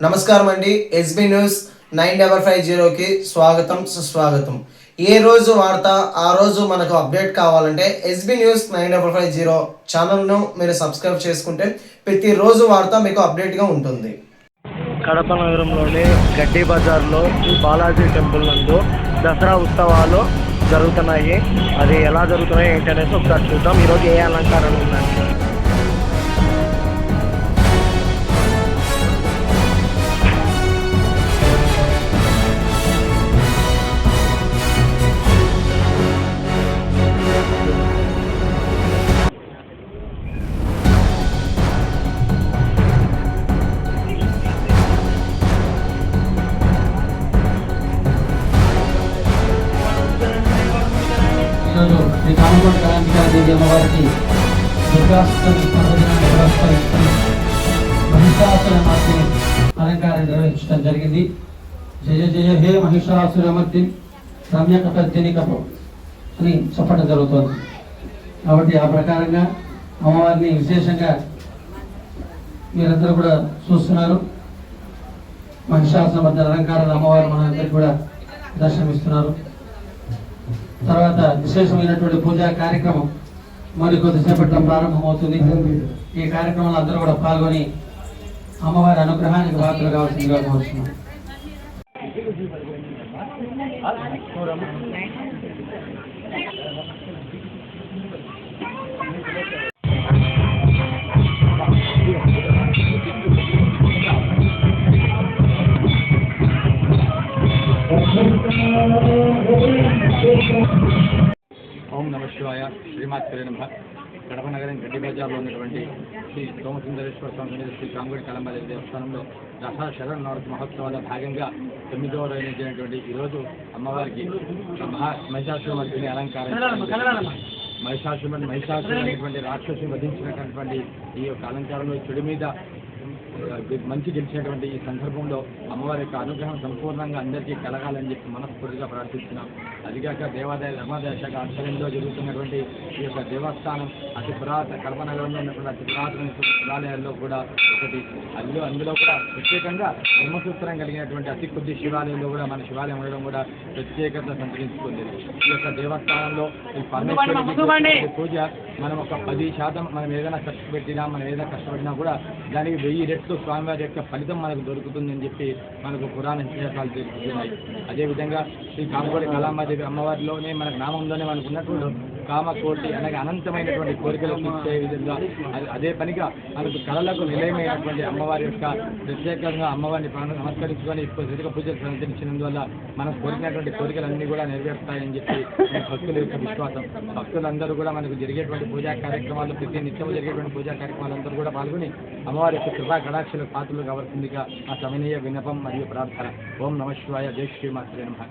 నమస్కారం అండి SB news nine double five జీరోకి స్వాగతం సుస్వాగతం. ఏ రోజు వార్త ఆ రోజు మనకు అప్డేట్ కావాలంటే SB news nine double five zero ఛానల్ను మీరు సబ్స్క్రైబ్ చేసుకుంటే ప్రతిరోజు వార్త మీకు అప్డేట్గా ఉంటుంది. కడప నగరంలోని గడ్డి బజార్లో బాలాజీ టెంపుల్ నందు దసరా ఉత్సవాలు జరుగుతున్నాయి. అది ఎలా జరుగుతున్నాయి ఏంటి అనేసి ఒకసారి చూద్దాం. ఈరోజు ఏ అలంకారాలు ఉన్నాయి? శ్రీ కామకోట కళాంబికాదేవి అమ్మవారికి దుర్గాష్టమి పర్వదినాన్ని పురస్కరించుకుని మహిషాసురమర్దిని అలంకారం నిర్వహించడం జరిగింది. జయ జయ హే మహిషాసురమర్ది రమ్యక పద్దెనికపు అని చెప్పడం జరుగుతుంది. కాబట్టి ఆ ప్రకారంగా అమ్మవారిని విశేషంగా మీరందరూ కూడా చూస్తున్నారు. మహిషాసురమర్దిని అలంకారాలు అమ్మవారు మనందరికీ కూడా దర్శనమిస్తున్నారు. తర్వాత విశేషమైనటువంటి పూజా కార్యక్రమం మరి కొద్దిసేపట్లో ప్రారంభమవుతుంది. ఈ కార్యక్రమంలో అందరూ కూడా పాల్గొని అమ్మవారి అనుగ్రహానికి పాత్ర కావాల్సిందిగా కోరుతున్నాం ఓం నమ శివాయ శ్రీమాత్రే నమ కడప నగరం గడ్డి బజార్లో ఉన్నటువంటి శ్రీ సోమసుందరేశ్వర స్వామి శ్రీ కాంగుడి కలంబాదేవి దేవస్థానంలో దసరా శరణ నవరత్ మహోత్సవాల భాగంగా తొమ్మిదవ రోజు జరిగినటువంటి ఈరోజు అమ్మవారికి మహా మహిషాసురమర్దిని అలంకారం మహిషాసుర మహిషాసురు అనేటువంటి రాక్షసుని వధించినటువంటి ఈ యొక్క అలంకారంలో చెడు మీద మంచి గెలిచినటువంటి ఈ సందర్భంలో అమ్మవారి యొక్క అనుగ్రహం సంపూర్ణంగా అందరికీ కలగాలని చెప్పి మనస్ఫూర్తిగా ప్రార్థిస్తున్నాం. అదిగాక దేవాదాయ ధర్మాదాయ శాఖ ఆధ్వర్యంలో జరుగుతున్నటువంటి ఈ యొక్క దేవస్థానం అతి పురాతన కడప నగరంలో ఉన్నటువంటి అతి పురాతన శివాలయాల్లో కూడా ఒకటి. అందులో అందులో కూడా ప్రత్యేకంగా బ్రహ్మసూత్రం కలిగినటువంటి అతి కొద్ది శివాలయంలో కూడా మన శివాలయం ఉండడం కూడా ప్రత్యేకత సంతరించుకుంది. ఈ యొక్క దేవస్థానంలో ఈ పరమేశ్వరుడికి పూజ మనం ఒక పది శాతం మనం ఏదైనా ఖర్చు పెట్టినా మనం ఏదైనా కష్టపడినా కూడా దానికి వెయ్యి రెట్లు స్వామివారి యొక్క ఫలితం మనకు దొరుకుతుందని చెప్పి మనకు పురాణ ఇతిహాసాలు తెలుపుతున్నాయి అదేవిధంగా శ్రీ కామకోటి కళామాదేవి అమ్మవారిలోనే మన గ్రామంలోనే మనకు ఉన్నటువంటి కామకోటి అనగా అనంతమైనటువంటి కోరికలు తీర్చే విధంగా అదే- అదే పనిగా మనకు కళలకు నిలయమైనటువంటి అమ్మవారి యొక్క ప్రత్యేకంగా అమ్మవారిని నమస్కరించుకొని ప్రత్యేక పూజలు సంచరించినందువల్ల మనం కోరినటువంటి కోరికలన్నీ కూడా నెరవేరుతాయని చెప్పి భక్తుల యొక్క విశ్వాసం. భక్తులందరూ కూడా మనకు జరిగేటువంటి పూజా కార్యక్రమాలు ప్రతి నిత్యం జరిగేటువంటి పూజా కార్యక్రమాలందరూ కూడా పాల్గొని అమ్మవారి యొక్క కృపా కడాక్షలు పాత్రలు కావాల్సిందిగా ఆ సమనీయ విన్నపం మరియు ప్రార్థన. ఓం నమ శివాయ. జై శ్రీమాత్రే నమ.